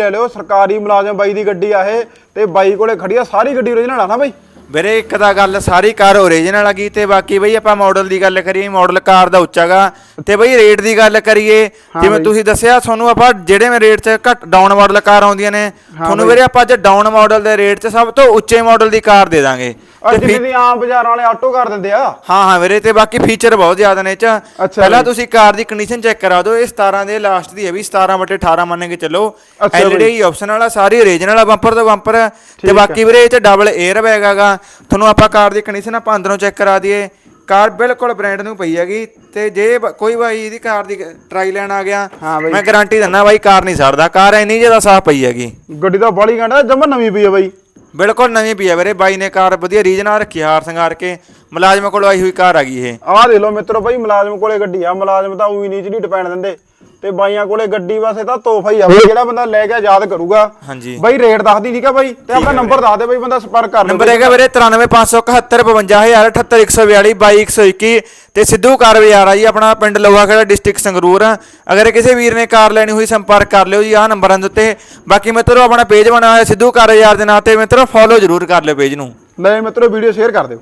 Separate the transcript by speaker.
Speaker 1: ਲੈ ਲਿਓ ਸਰਕਾਰੀ ਮੁਲਾਜ਼ਮ ਬਾਈ ਦੀ ਗੱਡੀ ਆ ਇਹ ਤੇ ਬਾਈ ਕੋਲੇ ਖੜੀ ਆ ਸਾਰੀ ਗੱਡੀ ਓਰੀਜਨਲ ਆ ਨਾ ਬਾਈ?
Speaker 2: ਵੀਰੇ ਇੱਕ ਤਾਂ ਗੱਲ ਸਾਰੀ ਕਾਰ ਓਰੀਜਨਲ ਹੈਗੀ ਤੇ ਬਾਕੀ ਬਈ ਆਪਾਂ ਮਾਡਲ ਦੀ ਗੱਲ ਕਰੀਏ ਮਾਡਲ ਕਾਰ ਦਾ ਉੱਚਾਗਾ। ਤੇ ਬਈ ਰੇਟ ਦੀ ਗੱਲ ਕਰੀਏ ਜਿਵੇਂ। ਤੁਸੀਂ ਦੱਸਿਆ ਤੁਹਾਨੂੰ ਆਪਾਂ ਜਿਹੜੇ ਮੈਂ ਰੇਟ 'ਚ ਘੱਟ ਡਾਊਨ ਮਾਡਲ ਕਾਰ ਆਉਂਦੀਆਂ ਨੇ ਤੁਹਾਨੂੰ ਵੀਰੇ ਆਪਾਂ ਅੱਜ ਡਾਊਨ ਮਾਡਲ ਦੇ ਰੇਟ 'ਚ ਸਭ ਤੋਂ ਉੱਚੇ ਮਾਡਲ ਦੀ ਕਾਰ ਦੇ ਦਾਂਗੇ।
Speaker 1: ਆ
Speaker 2: ਤੇ
Speaker 1: ਜਿਵੇਂ
Speaker 2: ਫੀ-
Speaker 1: ਦੀ ਆਮ ਬਾਜ਼ਾਰਾਂ ਵਾਲੇ ਆਟੋ ਕਰ ਦਿੰਦੇ ਆ।
Speaker 2: ਹਾਂ ਹਾਂ ਵੀਰੇ ਤੇ ਬਾਕੀ ਫੀਚਰ ਬਹੁਤ ਜ਼ਿਆਦਾ ਨੇ ਇਹ 'ਚ।
Speaker 1: ਅੱਛਾ
Speaker 2: ਪਹਿਲਾਂ। ਤੁਸੀਂ ਕਾਰ ਦੀ ਕੰਡੀਸ਼ਨ ਚੈੱਕ ਕਰਾ ਦਿਓ ਇਹ 17 ਦੇ ਲਾਸਟ ਦੀ ਹੈ ਵੀ 17 ਬਟੇ 18 ਮੰਨ ਕੇ ਚੱਲੋ।
Speaker 1: ਅੱਛਾ ਬਈ।
Speaker 2: ਐਲਈਡੀ ਆਪਸ਼ਨ ਵਾਲਾ ਸਾਰੀ ਓਰੀਜਨਲ ਆ ਬੰਪਰ ਤੋਂ ਬੰਪਰ ਤੇ
Speaker 1: ਹੈ।
Speaker 2: ਬਾਕੀ ਵੀਰੇ ਇਹ 'ਚ ਡਬਲ 에ਅਰ ਬੈਗ ਹੈਗਾ ਤੁਹਾਨੂੰ ਆਪਾਂ ਕਾਰ ਦੀ ਕੰਡੀਸ਼ਨ ਆਪਾਂ ਅੰਦਰੋਂ ਚੈੱਕ ਕਰਾ ਦਈਏ। ਕਾਰ ਬਿਲਕੁਲ ਬ੍ਰਾਂਡ ਨੂੰ ਪਈ ਹੈਗੀ। ਤੇ ਜੇ ਬ- ਕੋਈ ਬਾਈ ਇਹਦੀ ਕਾਰ ਦੀ ਟਰਾਈ ਲੈਣ ਆ ਗਿਆ
Speaker 1: ਹਾਂ ਬਈ।
Speaker 2: ਮੈਂ ਗਾਰੰਟੀ ਦਿੰਦਾ ਬਾਈ ਕਾਰ ਨਹੀਂ ਸੜਦਾ ਕਾਰ ਇੰਨੀ ਜ਼ਿਆਦਾ ਸਾਫ਼ ਪਈ ਹੈਗੀ।
Speaker 1: ਗੱਡੀ ਤਾਂ ਬਾਲੀ ਘੰਟਾ ਜਮਾ ਨਵੀਂ ਪਈ ਆ ਬਾਈ।
Speaker 2: ਬਿਲਕੁਲ ਨਵੀਂ ਪਈ ਹੈ ਵੀਰੇ। ਬਾਈ ਨੇ ਕਾਰ ਵਧੀਆ ਰੀਜਨਲ ਰੱਖੀ ਹਾਰ ਸ਼ਿੰਗਾਰ ਕੇ। ਮੁਲਾਜ਼ਮ ਕੋਲ ਆਈ ਹੋਈ ਕਾਰ ਆ ਗਈ ਇਹ।
Speaker 1: ਆਹ ਦੇਖ ਲਓ ਮਿੱਤਰੋ ਬਾਈ, ਮੁਲਾਜ਼ਮ ਕੋਲੇ ਗੱਡੀ ਆ। ਮੁਲਾਜ਼ਮ ਤਾਂ ਉਹੀ ਨੀਚ ਨਹੀਂ ਡਿਪੈਂਡ ਦਿੰਦੇ। ਤੇ ਬਾਈਆਂ ਕੋਲੇ ਗੱਡੀ ਵਾਸਤੇ ਤਾਂ ਤੋਹਫਾ ਹੀ ਆ ਬਾਈ ਜਿਹੜਾ ਬੰਦਾ ਲੈ ਕੇ ਯਾਦ ਕਰੂਗਾ।
Speaker 2: ਹਾਂਜੀ।
Speaker 1: ਬਾਈ ਰੇਟ ਦੱਸਦੀ ਠੀਕ ਆ ਬਾਈ ਤੇ ਆਪਣਾ ਨੰਬਰ ਦੱਸ ਦੇ ਬਾਈ ਬੰਦਾ ਸੰਪਰਕ ਕਰ
Speaker 2: ਨੰਬਰ
Speaker 1: ਲਵੇ
Speaker 2: ਹੈਗਾ ਵੀਰੇ 9357152142 ਤੇ ਸਿੱਧੂ ਕਾਰ ਬਾਜ਼ਾਰ ਆ ਜੀ ਆਪਣਾ ਪਿੰਡ ਲੋਹਾ ਖੇੜਾ ਡਿਸਟ੍ਰਿਕਟ ਸੰਗਰੂਰ। ਆ ਅਗਰ ਕਿਸੇ ਵੀਰ ਨੇ ਕਾਰ ਲੈਣੀ ਹੋਈ ਸੰਪਰਕ ਕਰ ਲਿਓ ਜੀ ਆਹ ਨੰਬਰਾਂ ਦੇ ਉੱਤੇ। ਬਾਕੀ ਮਿੱਤਰੋ ਆਪਣਾ ਪੇਜ ਬਣਾਇਆ ਹੋਇਆ ਸਿੱਧੂ ਕਾਰ ਬਾਜ਼ਾਰ ਦੇ ਨਾਂ ਤੇ ਮਿੱਤਰੋ ਫੋਲੋ ਜ਼ਰੂਰ ਕਰ ਲਿਓ ਪੇਜ ਨੂੰ।
Speaker 1: ਲੈ ਮਿੱਤਰੋ ਵੀਡੀਓ ਸ਼ੇਅਰ ਕਰ ਦਿਓ।